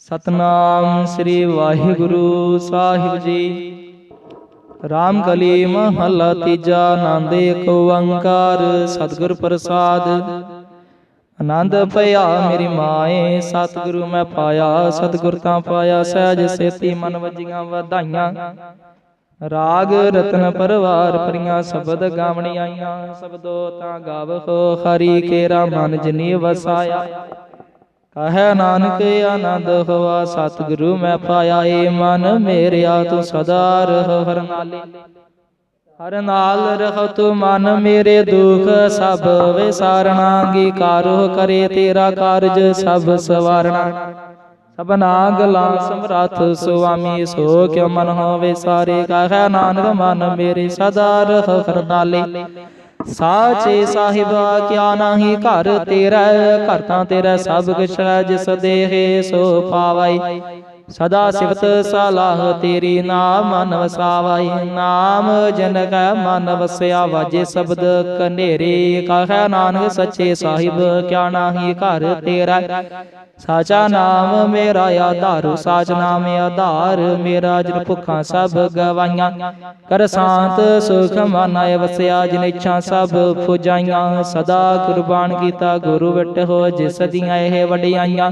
ਸਤਨਾਮ ਸ੍ਰੀ ਵਾਹਿਗੁਰੂ ਸਾਹਿਬ ਜੀ। ਰਾਮ ਕਲੀ ਮਹਲਾ ਤੀਜਾ ਆਨੰਦ ਏਕ ਓੰਕਾਰ, ਸਤਿਗੁਰ ਪ੍ਰਸਾਦ। ਆਨੰਦ ਭਇਆ ਮੇਰੀ ਮਾਏ, ਸਤਿਗੁਰੂ ਮੈਂ ਪਾਇਆ, ਸਤਿਗੁਰ ਤਾਂ ਪਾਇਆ, ਸਹਿਜ ਸੇਤੀ ਮਨ ਵਜੀਆਂ ਵਧਾਈਆਂ। ਰਾਗ ਰਤਨ ਪਰਵਾਰ ਪਰੀਆਂ ਸ਼ਬਦ ਗਾਵਣੀ ਆਈਆਂ ਸਬਦੋ ਤਾਂ ਗਾਵੋ ਹਰੀ ਕੇਰਾ ਮਨ ਜਿਨੀ ਵਸਾਇਆ। ਕਹੈ ਨਾਨਕ, ਆਨੰਦ ਹੋਆ, ਸਤਿਗੁਰੂ ਮੈਂ ਪਾਇਆ ਏ ਮਨ, ਮੇਰਿਆ ਤੂੰ ਸਦਾ ਰਹਿ, ਹਰ ਨਾਲੇ ਹਰ ਨਾਲ ਰਹਿ ਤੂੰ ਮਨ, ਮੇਰੇ ਦੁਖ ਸਭ ਵਿਸਾਰਣਾ, ਅੰਗੀਕਾਰੋ ਕਰੇ ਤੇਰਾ ਕਾਰਜ ਸਭ ਸਵਾਰਣਾ। ਸਭਨਾ ਗਲਾ ਸਮਰੱਥ, ਸੁਆਮੀ ਸੋ ਕਿਉ ਮਨ ਹੋਵੇ ਸਾਰੇ। ਕਹੈ ਨਾਨਕ ਮਨ, ਮੇਰੇ ਸਦਾ ਰਹ, ਹਰ ਨਾਲੇ ਸਾਚੇ ਸਾਹਿਬਾ ਕਿਆ ਨਾਹੀ ਘਰ ਤੇਰਾ ਘਰ ਤਾਂ ਤੇਰਾ ਸਭ ਕੁਛ ਹੈ ਜਿਸ ਦੇਹੇ ਸੋ ਪਾਵਈ। ਸਦਾ ਸਿਫਤ ਸਲਾਹ ਤੇਰੀ ਨਾਮ ਮਨ ਵਸਾਵਈ ਨਾਮ ਜਨ ਕੈ ਮਨ ਵਸਿਆ ਵਾਜੇ ਸ਼ਬਦ ਕਨੇਰੇ। ਕਹੈ ਨਾਨਕ ਸੱਚੇ ਸਾਹਿਬ ਕਿਆ ਨਾਹੀ ਘਰ ਤੇਰਾ। ਸਾਚਾ ਨਾਮ ਮੇਰਾ ਆਧਾਰ ਸਾਚ ਨਾਮ ਆਧਾਰ ਮੇਰਾ ਜਿਨ ਭੁੱਖਾਂ ਸਭ ਗਵਾਈਆਂ। ਕਰ ਸ਼ਾਂਤ ਸੁਖ ਮਨ ਆਏ ਵਸਿਆ ਜਿਨ ਇੱਛਾ ਸਭ ਫੁਜਾਈਆਂ ਸਦਾ ਕੁਰਬਾਨ ਕੀਤਾ ਗੁਰੂ ਵਟ ਹੋ ਜਿਸ ਦੀਆਂ ਇਹ ਵਡਿਆਈਆਂ।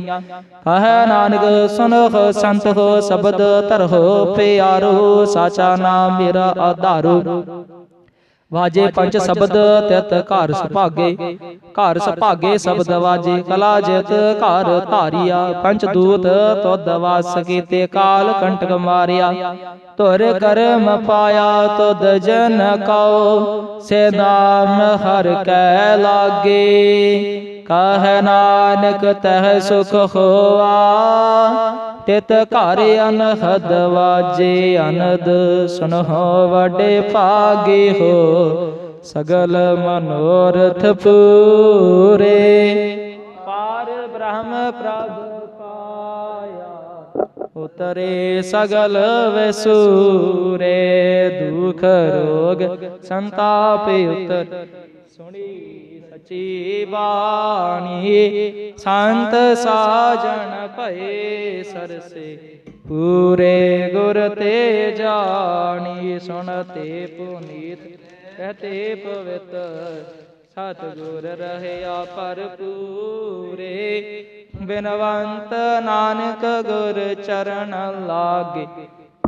ਕਹੈ ਨਾਨਕ ਸੁਨੋ ਸੰਤ ਹੋ ਸ਼ਬਦ ਧਰੋ ਪਿਆਰੋ, ਸਾਚਾ ਨਾਮ ਮੇਰਾ ਆਧਾਰੋ। ਵਾਜੇ ਪੰਜ ਸ਼ਬਦ ਤਿਤ ਘਰ ਸੁਭਾਗੇ ਘਰ ਸੁਭਾਗੇ ਸ਼ਬਦ ਵਾਜੇ ਕਲਾ ਜਿਤ ਘਰ ਧਾਰਿਆ। ਪੰਜ ਦੂਤ ਤੁਧ ਵਾਸ ਕੀਤੇ ਕਾਲ ਕੰਟਕ ਮਾਰਿਆ। ਤੁਰ ਕਰਮ ਪਾਇਆ ਤੁਧ ਜਨ ਕਉ ਸੇ ਨਾਮ ਹਰ ਕੈ ਲਾਗੇ। ਕਹ ਨਾਨਕ ਤਹ ਸੁਖ ਹੋਆ ਤਿਤ ਘਰ ਅਨਹਦ ਵਾਜੇ ਅਨਦ ਸੁਨੋ ਵਡੇ ਭਾਗੇ ਹੋ। ਸਗਲ ਮਨੋਰਥ ਪੂਰੇ। ਪਾਰ ਬ੍ਰਹਮ ਪ੍ਰਭ ਪਾਇਆ, ਉਤਰੇ ਸਗਲ ਵਸੂਰੇ। ਦੁਖ ਰੋਗ ਸੰਤਾਪ ਉਤਰ, ਸੁਣੀ ਸਚੀ ਬਾਣੀ, ਸੰਤ ਸਾਜਣ ਭਏ ਸਰਸੇ। ਪੂਰੇ ਗੁਰ ਤੇ ਜਾਣੀ, ਸੁਣਤੇ ਪੁਨੀਤ, ਕਹਤੇ ਪਵਿੱਤ। ਸਤਿਗੁਰ ਰਹਿਆ ਭਰਪੂਰੇ ਬਿਨਵੰਤ ਨਾਨਕ ਗੁਰ ਚਰਨ ਲਾਗੇ।